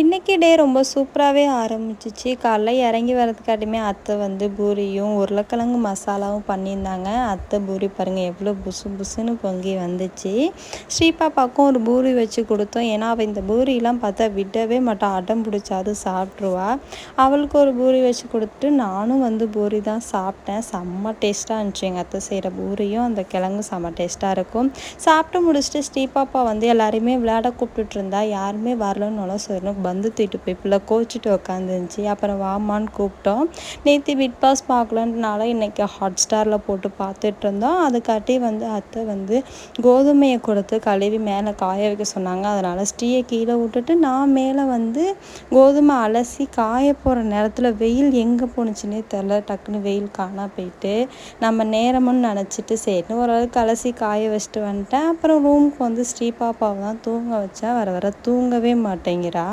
இன்றைக்கி டே ரொம்ப சூப்பராகவே ஆரம்பிச்சிச்சு. காலைல இறங்கி வரதுக்காட்டியுமே அத்தை வந்து பூரியும் உருளைக்கிழங்கு மசாலாவும் பண்ணியிருந்தாங்க. அத்தை பூரி பாருங்கள் எவ்வளோ புசு புசுன்னு பொங்கி வந்துச்சு. ஸ்ரீபாப்பாக்கும் ஒரு பூரி வச்சு கொடுத்தோம். ஏன்னா அவள் இந்த பூரிலாம் பார்த்தா விடவே மாட்டான் அடம் பிடிச்சாது சாப்பிட்ருவா. அவளுக்கு ஒரு பூரி வச்சு கொடுத்துட்டு நானும் வந்து பூரி தான் சாப்பிட்டேன். செம்ம டேஸ்ட்டாக இருந்துச்சு. எங்கள் அத்தை செய்கிற பூரியும் அந்த கிழங்கு செம்ம டேஸ்ட்டாக இருக்கும். சாப்பிட்டு முடிச்சுட்டு ஸ்ரீபாப்பா வந்து எல்லாரையுமே விளையாட கூப்பிட்டுட்டு இருந்தா. யாருமே வரலன்னு சொல்லணும் பந்து தூக்கிட்டு போய் பிள்ளை கோச்சிட்டு உக்காந்துருந்துச்சி. அப்புறம் வாமான்னு கூப்பிட்டோம். நேற்று பிக் பாஸ் பார்க்கலன்றனால இன்றைக்கி ஹாட் ஸ்டாரில் போட்டு பார்த்துட்டு இருந்தோம். அதுக்காட்டி வந்து அத்தை வந்து கோதுமையை கொடுத்து கழுவி மேலே காய வைக்க சொன்னாங்க. அதனால் ஸ்டீயை கீழே விட்டுட்டு நான் மேலே வந்து கோதுமை அலசி காய போகிற நேரத்தில் வெயில் எங்கே போணுச்சுன்னே தெரில டக்குன்னு வெயில் காணா போயிட்டு நம்ம நேரமுன்னு நினச்சிட்டு சரின்னு ஓரளவுக்கு அலசி காய வச்சுட்டு வந்துட்டேன். அப்புறம் ரூமுக்கு வந்து ஸ்ரீ பாப்பாவை தான் தூங்க வச்சா. வர வர தூங்கவே மாட்டேங்கிறா.